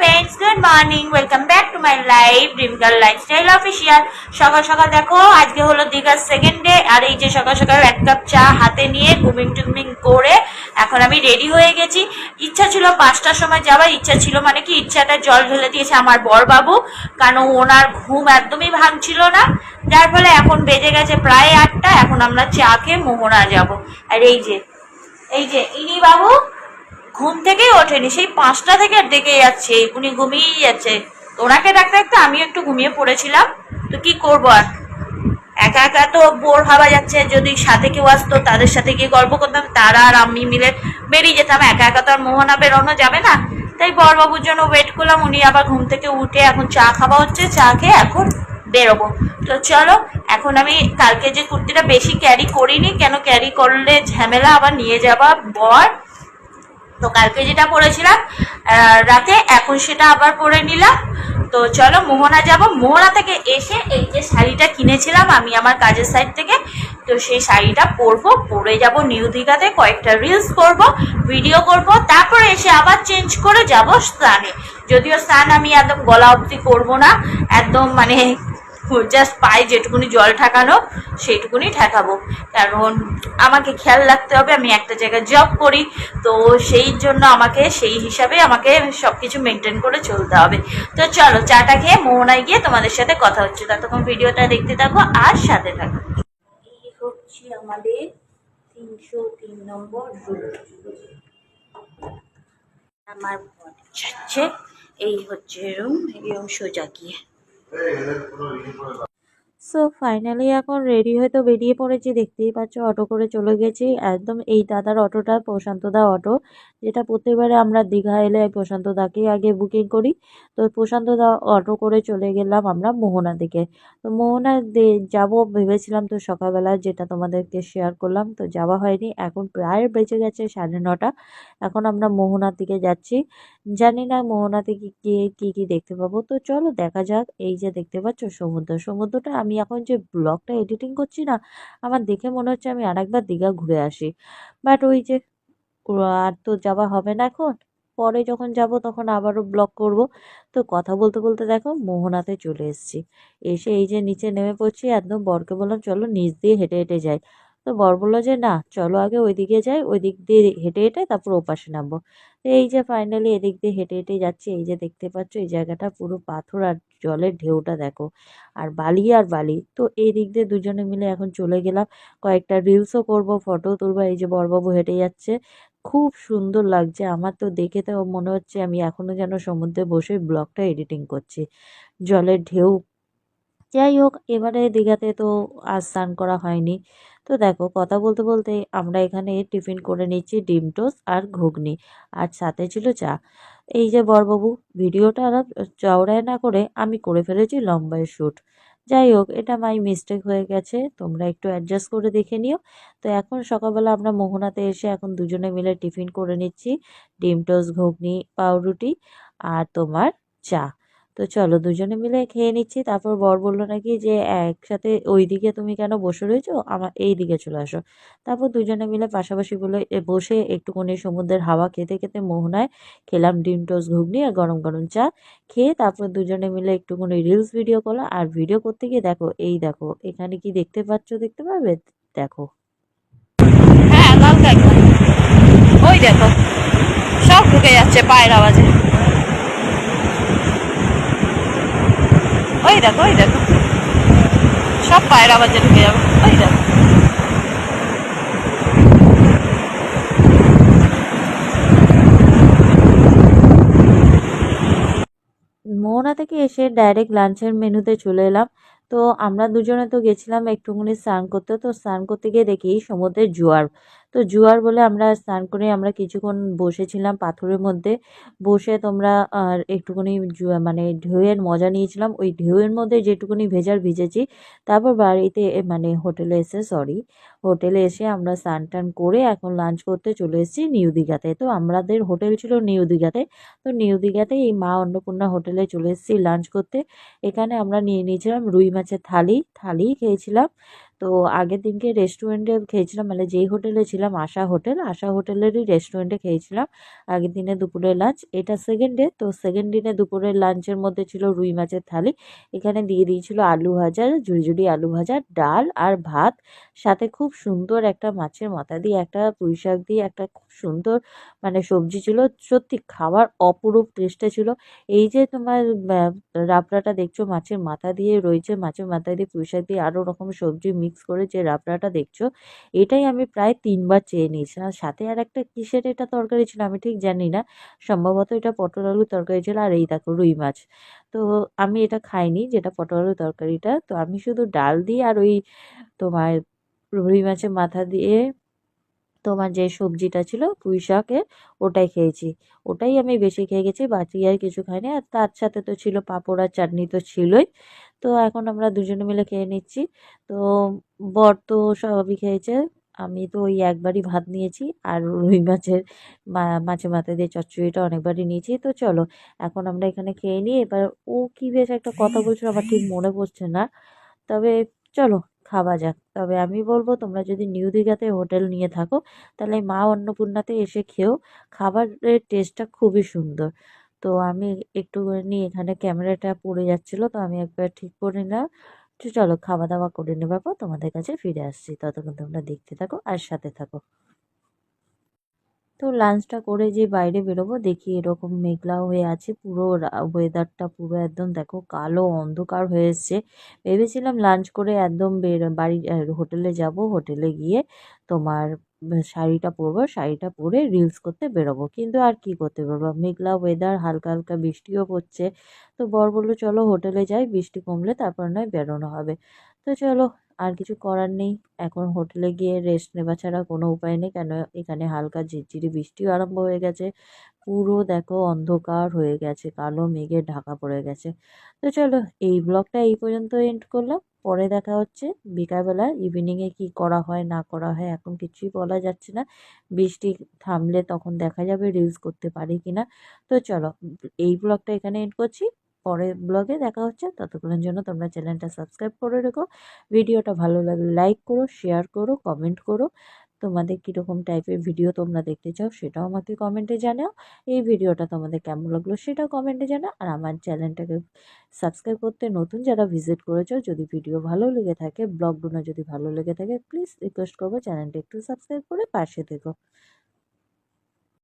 Friends good morning welcome back to my life dream girl lifestyle official সকাল সকাল দেখো, আজকে হলো দীঘার সেকেন্ড ডে আর এই যে সকাল সকাল এক কাপ চা হাতে নিয়ে ঘুমিং টুমিং করে এখন আমি রেডি হয়ে গেছি। ইচ্ছা ছিল পাঁচটার সময় যাওয়ার, ইচ্ছা ছিল মানে কি, ইচ্ছাটা জল ঢেলে দিয়েছে আমার বরবাবু, কারণ ওনার ঘুম একদমই ভাঙছিল না। যার ফলে এখন বেজে গেছে প্রায় আটটা, এখন আমরা চা খেয়ে মোহনা যাব। আর এই যে এই যে, ইনি বাবু ঘুম থেকেই ওঠেনি, সেই পাঁচটা থেকে ডেকে যাচ্ছে উনি ঘুমিয়েই যাচ্ছে। ওনাকে ডাকতে ডাকতে আমিও একটু ঘুমিয়ে পড়েছিলাম। তো কি করব আর? একা একা তো বোর হওয়া যাচ্ছে, যদি সাথে কেউ আসতো, তাদের সাথে গিয়ে গল্প করতাম, তারা আর আমি মিলে বেরিয়ে যেতাম। একা একা তো আর মোহনা বেরোনো যাবে না। তাই বরবাবুর জন্য ওয়েট করলাম, উনি আবার ঘুম থেকে উঠে এখন চা খাওয়া হচ্ছে, চা খেয়ে এখন বেরোবো। তো চলো, এখন আমি কালকে যে কুর্তিটা বেশি ক্যারি করিনি, কেন ক্যারি করলে ঝামেলা, আবার নিয়ে যাবা বর? তো কালকে যেটা পরেছিলাম রাতে, এখন সেটা আবার পরে নিলাম। তো চলো, মোহনা যাব। মোহনা থেকে এসে এই যে শাড়িটা কিনেছিলাম আমি আমার কাজের সাইড থেকে, তো সেই শাড়িটা পরবো। পরে যাব নিউ দীঘাতে, কয়েকটা রিলস করব ভিডিও করব, তারপরে এসে আবার চেঞ্জ করে যাব স্নানে। যদিও স্নান আমি একদম গলা অবধি করব না, একদম মানে জাস্ট পায়ে যেটুকুনি জল ঠেকানো, সেইটুকুনি ঠেকাবো। কারণ আমাকে খেয়াল রাখতে হবে, আমি একটা জায়গায় জব করি, তো সেই জন্য আমাকে, সেই হিসাবে আমাকে সব কিছু মেনটেন করে চলতে হবে। তো চলো, চাটা খেয়ে মোহনায় গিয়ে তোমাদের সাথে কথা হচ্ছে। ততক্ষণ ভিডিওটা দেখতে থাকো আর সাথে থাকো। এই হচ্ছে আমাদের তিনশো তিন নম্বর রুম আমার যাচ্ছে, এই হচ্ছে রুম এবং সোজা গিয়ে। 那个那个服装有些的短 সো ফাইনালি এখন রেডি হয়ে তো বেরিয়ে পড়েছি, দেখতেই পাচ্ছ অটো করে চলে গেছি। একদম এই দাদার অটোটা প্রশান্ত দা অটো যেটা প্রত্যেকবারে আমরা দীঘা এলে প্রশান্ত দাকেই আগে বুকিং করি। তো প্রশান্ত দা অটো করে চলে গেলাম আমরা মোহনা দিকে। তো মোহনা যাব ভেবেছিলাম তো সকালবেলা যেটা তোমাদেরকে শেয়ার করলাম, তো যাওয়া হয়নি। এখন প্রায় বেঁচে গেছে সাড়ে নটা। এখন আমরা মোহনার দিকে যাচ্ছি। জানি না মোহনা থেকে গিয়ে কী কী দেখতে পাবো। তো চলো দেখা যাক, এই যে দেখতে পাচ্ছ সমুদ্র। সমুদ্রটা আমি এখন যে ব্লগটা এডিটিং করছি না, আমার দেখে মনে হচ্ছে আমি আরেকবার দীঘা ঘুরে আসি। বাট ওই যে আর তো যাওয়া হবে না এখন। পরে যখন যাব তখন আবারও ব্লগ করব। তো কথা বলতে বলতে দেখো মোহনাতে চলে এসেছি। এসে এই যে নিচে নেমে পড়ছি, একদম বরকে বললাম, চলো নিচ দিয়ে হেঁটে হেঁটে যাই। তো বর বলল যে, না, চলো আগে ওই দিকে যাই ওই দিক দিয়ে হেঁটে হেঁটে তারপর ওপাশে নামবো। তো এই যে ফাইনালি এদিক দিয়ে হেঁটে হেঁটে যাচ্ছি, এই যে দেখতে পাচ্ছ এই জায়গাটা পুরো পাথর আর জলের ঢেউটা দেখো, আর বালি আর বালি। তো এই দিক দিয়ে দুজনে মিলে এখন চলে গেলাম, কয়েকটা রিলসও করব ফটো তুলবো, এই যে বরবাবু হেঁটে যাচ্ছে। খুব সুন্দর লাগছে, আমার তো দেখে তো মনে হচ্ছে আমি এখনও যেন সমুদ্রে বসে ব্লগটা এডিটিং করছি। জলের ঢেউ যাই হোক, এবারে দীঘাতে তো আর স্নান করা হয়নি। তো দেখো, কথা বলতে বলতে আমরা এখানে টিফিন করে নিচ্ছি ডিম টোস্ট আর ঘুগনি। আর সাথে ছিল চা। এই যে বরবাবু, ভিডিওটা আর চওড়ায় না করে আমি করে ফেলেছি লম্বায় শ্যুট যাই হোক, এটা মাই মিস্টেক হয়ে গেছে। তোমরা একটু অ্যাডজাস্ট করে দেখে নিও। তো এখন সকালবেলা আমরা মোহনাতে এসে এখন দুজনে মিলে টিফিন করে নিচ্ছি ডিম টোস্ট, ঘুগনি, পাউরুটি আর তোমার চা। তো চলো দুজনে মিলে খেয়ে নিচ্ছি। তারপর বর বলল নাকি যে, একসাথে ওই দিকে তুমি কেন বসে রয়েছো? আমার এই দিকে চলে আসো। তারপর দুজনে মিলে পাশাপাশি বলে বসে একটুখানি সমুদ্রের হাওয়া খেতে খেতে মোহনায় খেলাম ডিম টোস্ট, ঘুগনি আর গরম গরম চা। খেয়ে তারপর দুজনে মিলে একটুখানি রিলস ভিডিও করলাম। আর ভিডিও করতে গিয়ে দেখো, এই দেখো, এখানে কি দেখতে পাচ্ছ, দেখতে পাবে? দেখো। হ্যাঁ ওই দেখো, সব ঢুকে যাচ্ছে পায়ের আওয়াজে। ওই দেখো ওই দেখো। সব পায়ের আওয়াজে ঢুকে যাবে। ওই দেখো। মোহনা থেকে এসে ডাইরেক্ট লাঞ্চের মেনুতে চলে এলাম। তো আমরা দুজনে তো গেছিলাম একটুখানি স্নান করতে। তো স্নান করতে গিয়ে দেখি সমুদ্রের জোয়ার। তো জুয়ার বলে আমরা স্নান করে আমরা কিছুক্ষণ বসেছিলাম পাথরের মধ্যে। বসে তোমরা আর একটুখানি জোয়া- মানে ঢেউয়ের মজা নিয়েছিলাম। ওই ঢেউয়ের মধ্যে যেটুকুনি ভেজার ভিজেছি, তারপর বাড়িতে মানে হোটেলে এসে সরি হোটেলে এসে আমরা স্নান টান করে এখন লাঞ্চ করতে চলে এসেছি নিউ দীঘাতে। তো আমাদের হোটেল ছিল নিউ দীঘাতে। তো নিউ দীঘাতে এই মা অন্নপূর্ণা হোটেলে চলে এসেছি লাঞ্চ করতে। এখানে আমরা নিয়ে নিয়েছিলাম রুই মাছের থালি। থালি খেয়েছিলাম। তো আগের দিনকে রেস্টুরেন্টে খেয়েছিলাম মানে যেই হোটেলে ছিলাম, আশা হোটেল আশা হোটেলেরই রেস্টুরেন্টে খেয়েছিলাম। আগের দিনে দুপুরের লাঞ্চ এটা সেকেন্ড ডে তো সেকেন্ড দিনে দুপুরের লাঞ্চের মধ্যে ছিল রুই মাছের থালি। এখানে দিয়ে দিয়েছিল আলু ভাজা ঝুড়ি ঝুড়ি আলু ভাজা, ডাল আর ভাত। সাথে খুব সুন্দর একটা মাছের মাথা দিয়ে, একটা পুঁই শাক দিয়ে একটা খুব সুন্দর মানে সবজি ছিল। সত্যি খাবার অপরূপ টেস্টে ছিল। এই যে তোমার রাবড়াটা দেখছ, মাছের মাথা দিয়ে রয়েছে, মাছের মাথা দিয়ে পুঁই শাক দিয়ে আরও রকম সবজি মিক্স করে যে রাবড়াটা দেখছ, এটাই আমি প্রায় তিনবার চেয়ে নিয়েছি। আর সাথে আর একটা কিসের এটা তরকারি ছিল আমি ঠিক জানি না, সম্ভবত এটা পটল আলুর তরকারি ছিল আর এই দেখো রুই মাছ। তো আমি এটা খাইনি যেটা পটল আলুর তরকারিটা। তো আমি শুধু ডাল দিই আর ওই তোমার রুই মাছের মাথা দিয়ে তোমার যে সবজিটা ছিল পুঁই শাকের ওটাই খেয়েছি। ওটাই আমি বেশি খেয়ে গেছি, বাকি আর কিছু খাইনি। আর তার সাথে তো ছিল পাঁপড় চাটনি তো ছিলই। তো এখন আমরা দুজনে মিলে খেয়ে নিচ্ছি। তো বর তো সবই খেয়েছে আমি তো ওই একবারই ভাত নিয়েছি আর রুই মাছের মাছে মাথা দিয়ে চচ্চড়িটা অনেকবারই নিয়েছি। তো চলো, এখন আমরা এখানে খেয়ে নিই। এবার ও কি বেশ একটা কথা বলছিল, আমার ঠিক মনে পড়ছে না। তবে চলো, খাওয়া যাক। তবে আমি বলব, তোমরা যদি নিউ দীঘাতে হোটেল নিয়ে থাকো, তাহলে মা অন্নপূর্ণাতে এসে খেও। খাবারের টেস্টটা খুবই সুন্দর। তো আমি একটুখানি এখানে ক্যামেরাটা পড়ে যাচ্ছিল, তো আমি একবার ঠিক করে নিলাম। তো চলো খাওয়া দাওয়া করে নেবার পর তোমাদের কাছে ফিরে আসছি। ততক্ষণ তোমরা দেখতে থাকো আর সাথে থাকো। তো লাঞ্চটা করে যে বাইরে বেরোবো, দেখি এরকম মেঘলা হয়ে আছে, পুরো ওয়েদারটা পুরো একদম দেখো কালো অন্ধকার হয়ে ভেবেছিলাম লাঞ্চ করে একদম বাড়ি হোটেলে যাব। হোটেলে গিয়ে তোমার শাড়িটা পরবো, শাড়িটা পরে রিলস করতে বেরোবো। কিন্তু আর কি করতে পারব? মেঘলা ওয়েদার হালকা হালকা বৃষ্টিও পড়ছে। তো বর বলল, চলো হোটেলে যাই, বৃষ্টি কমলে তারপর নয় বেরোনো হবে। তো চলো আর কিছু করার নেই। এখন হোটেলে গিয়ে রেস্ট নেওয়া ছাড়া কোনো উপায় নেই। কেন? এখানে হালকা ঝিরঝিরি বৃষ্টিও আরম্ভ হয়ে গেছে। পুরো দেখো অন্ধকার হয়ে গেছে। কালো মেঘে ঢাকা পড়ে গেছে। তো চলো, এই ব্লগটা এই পর্যন্ত এন্ড করলাম। পরে দেখা হচ্ছে। বিকালবেলা ইভিনিংয়ে কি করা হয়, না করা হয়, এখন কিছুই বলা যাচ্ছে না। বৃষ্টি থামলে তখন দেখা যাবে রিলস করতে পারি কি না তো চলো, এই ব্লগটা এখানে এন্ড করছি। পরের ব্লগে দেখা হচ্ছে। ততক্ষণের জন্য তোমরা চ্যানেলটা সাবস্ক্রাইব করে রেখো। ভিডিওটা ভালো লাগলে লাইক করো, শেয়ার করো, কমেন্ট করো। তোমাদের কীরকম টাইপের ভিডিও তোমরা দেখতে চাও সেটাও আমাকে কমেন্টে জানাও। এই ভিডিওটা তোমাদের কেমন লাগল সেটাও কমেন্টে জানাও। আর আমার চ্যানেলটাকে সাবস্ক্রাইব করতে নতুন যারা ভিজিট করেছ, যদি ভিডিও ভালো লেগে থাকে ব্লগগুলো যদি ভালো লেগে থাকে প্লিজ রিকোয়েস্ট করব চ্যানেলটা একটু সাবস্ক্রাইব করে পাশে থেকো।